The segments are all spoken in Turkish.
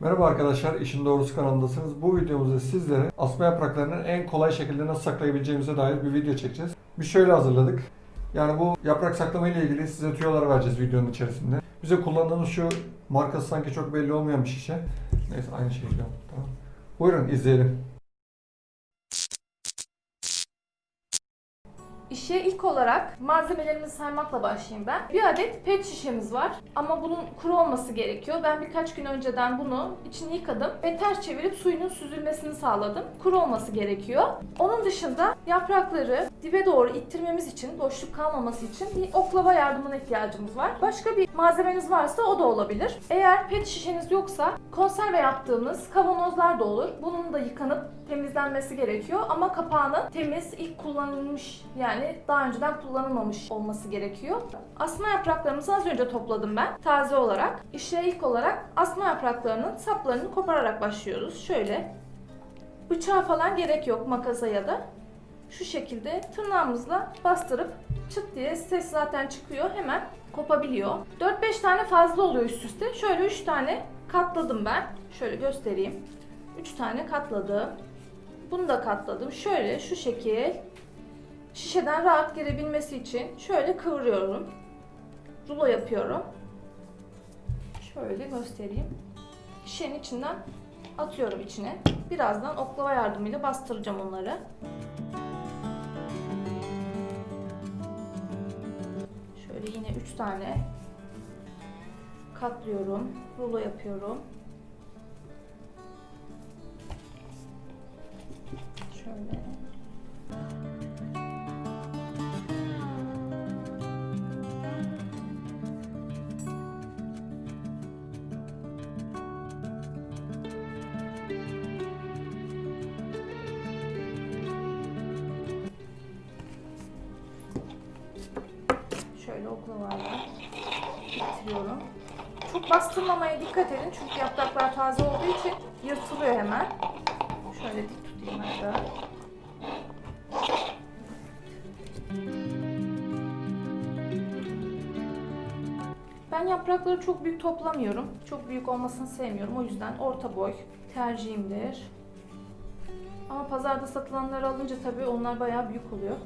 Merhaba arkadaşlar, İşin Doğrusu kanalındasınız. Bu videomuzda sizlere asma yapraklarını en kolay şekilde nasıl saklayabileceğimize dair bir video çekeceğiz. Biz şöyle hazırladık. Yani bu yaprak saklama ile ilgili size tüyolar vereceğiz videonun içerisinde. Bize kullandığımız şu markası sanki çok belli olmayan bir şişe. Neyse aynı şey. Tamam. Buyurun izleyelim. İşe ilk olarak malzemelerimizi saymakla başlayayım ben. Bir adet pet şişemiz var ama bunun kuru olması gerekiyor. Ben birkaç gün önceden bunu içini yıkadım ve ters çevirip suyunun süzülmesini sağladım. Kuru olması gerekiyor. Onun dışında yaprakları dibe doğru ittirmemiz için, boşluk kalmaması için bir oklava yardımına ihtiyacımız var. Başka bir malzemeniz varsa o da olabilir. Eğer pet şişeniz yoksa konserve yaptığımız kavanozlar da olur. Bunun da yıkanıp temizlenmesi gerekiyor ama kapağının temiz, ilk kullanılmış yani daha önceden kullanılmamış olması gerekiyor. Asma yapraklarımızı az önce topladım ben taze olarak. İşe ilk olarak asma yapraklarının saplarını kopararak başlıyoruz. Şöyle bıçağa falan gerek yok makasa ya da şu şekilde tırnağımızla bastırıp çıt diye ses zaten çıkıyor hemen kopabiliyor. 4-5 tane fazla oluyor üst üste. Şöyle 3 tane katladım ben. Şöyle göstereyim. 3 tane katladım. Bunu da katladım. Şöyle şu şekil şişeden rahat girebilmesi için şöyle kıvırıyorum. Rulo yapıyorum. Şöyle göstereyim. Şişenin içinden atıyorum içine. Birazdan oklava yardımıyla bastıracağım onları. Şöyle yine 3 tane katlıyorum. Rulo yapıyorum. Bitiriyorum. Çok bastırmamaya dikkat edin çünkü yapraklar taze olduğu için yırtılıyor hemen. Şöyle dik tutayım hatta. Ben yaprakları çok büyük toplamıyorum. Çok büyük olmasını sevmiyorum. O yüzden orta boy tercihimdir. Ama pazarda satılanları alınca tabii onlar bayağı büyük oluyor.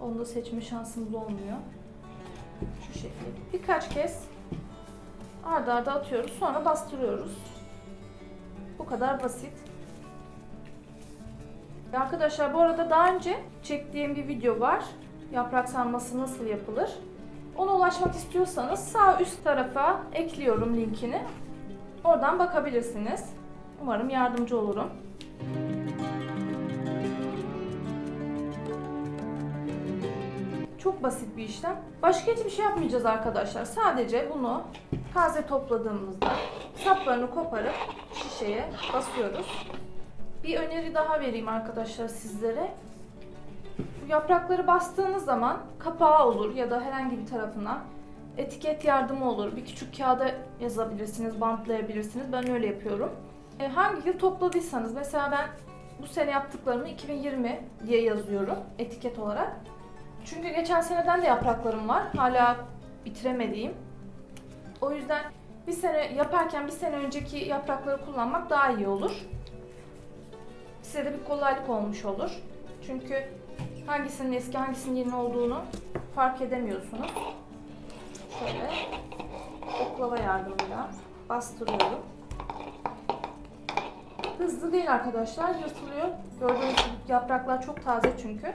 Onu da seçme şansımız olmuyor. Şu şekilde. Birkaç kez arda arda atıyoruz. Sonra bastırıyoruz. Bu kadar basit. Arkadaşlar bu arada daha önce çektiğim bir video var. Yaprak sarması nasıl yapılır? Ona ulaşmak istiyorsanız sağ üst tarafa ekliyorum linkini. Oradan bakabilirsiniz. Umarım yardımcı olurum. Çok basit bir işlem. Başka hiçbir şey yapmayacağız arkadaşlar. Sadece bunu taze topladığımızda saplarını koparıp şişeye basıyoruz. Bir öneri daha vereyim arkadaşlar sizlere. Bu yaprakları bastığınız zaman kapağı olur ya da herhangi bir tarafına etiket yardımı olur. Bir küçük kağıda yazabilirsiniz, bantlayabilirsiniz. Ben öyle yapıyorum. E, hangi yıl topladıysanız mesela ben bu sene yaptıklarımı 2020 diye yazıyorum etiket olarak. Çünkü geçen seneden de yapraklarım var. Hala bitiremediğim. O yüzden bir sene yaparken bir sene önceki yaprakları kullanmak daha iyi olur. Size de bir kolaylık olmuş olur. Çünkü hangisinin eski hangisinin yeni olduğunu fark edemiyorsunuz. Şöyle oklava yardımıyla bastırıyorum. Hızlı değil arkadaşlar, yırtılıyor. Gördüğünüz gibi yapraklar çok taze çünkü.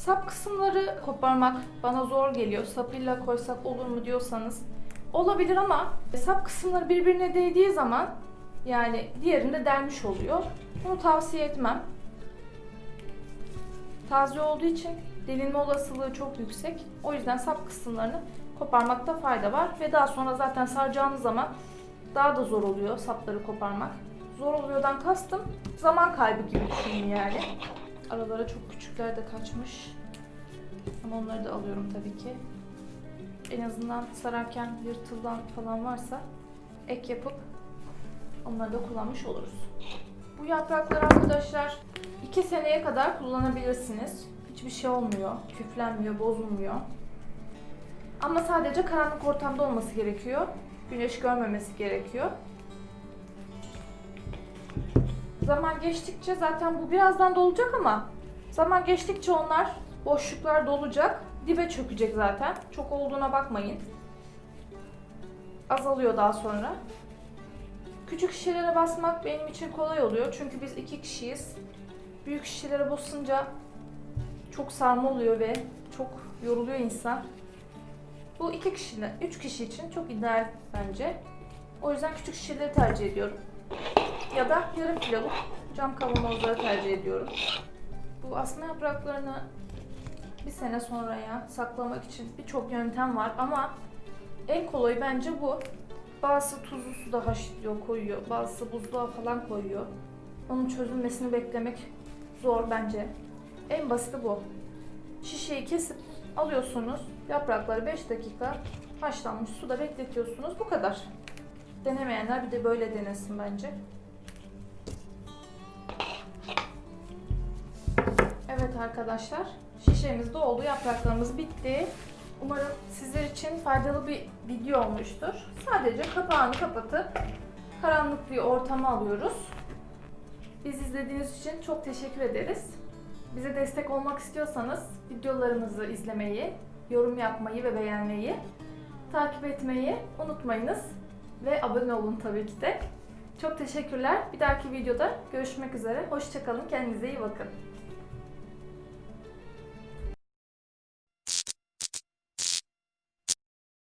Sap kısımları koparmak bana zor geliyor. Sapıyla koysak olur mu diyorsanız olabilir ama sap kısımları birbirine değdiği zaman yani diğerinde delmiş oluyor. Bunu tavsiye etmem. Taze olduğu için delinme olasılığı çok yüksek. O yüzden sap kısımlarını koparmakta fayda var ve daha sonra zaten saracağınız zaman daha da zor oluyor sapları koparmak. Zor oluyordan kastım zaman kaybı gibi düşünün yani. Aralara çok küçükler de kaçmış. Ama onları da alıyorum tabii ki. En azından sararken yırtılan falan varsa ek yapıp onları da kullanmış oluruz. Bu yaprakları arkadaşlar 2 seneye kadar kullanabilirsiniz. Hiçbir şey olmuyor, küflenmiyor, bozulmuyor. Ama sadece karanlık ortamda olması gerekiyor. Güneş görmemesi gerekiyor. Zaman geçtikçe zaten bu birazdan dolacak ama zaman geçtikçe onlar boşluklar dolacak. Dibe çökecek zaten. Çok olduğuna bakmayın. Azalıyor daha sonra. Küçük şişelere basmak benim için kolay oluyor. Çünkü biz iki kişiyiz. Büyük şişelere basınca çok sarma oluyor ve çok yoruluyor insan. Bu iki kişiyle, üç kişi için çok ideal bence. O yüzden küçük şişeleri tercih ediyorum. Ya da yarım kiloluk cam kavanozları tercih ediyorum. Bu asma yapraklarını bir sene sonraya saklamak için birçok yöntem var ama en kolayı bence bu. Bazısı tuzlu suda haşlıyor, koyuyor. Bazısı buzluğa falan koyuyor. Onun çözülmesini beklemek zor bence. En basiti bu. Şişeyi kesip alıyorsunuz. Yaprakları 5 dakika haşlanmış suda bekletiyorsunuz. Bu kadar. Denemeyenler bir de böyle denesin bence. Arkadaşlar, şişemiz doldu, yapraklarımız bitti. Umarım sizler için faydalı bir video olmuştur. Sadece kapağını kapatıp karanlık bir ortama alıyoruz. Biz izlediğiniz için çok teşekkür ederiz. Bize destek olmak istiyorsanız videolarımızı izlemeyi, yorum yapmayı ve beğenmeyi, takip etmeyi unutmayınız. Ve abone olun tabii ki de. Çok teşekkürler. Bir dahaki videoda görüşmek üzere. Hoşçakalın. Kendinize iyi bakın.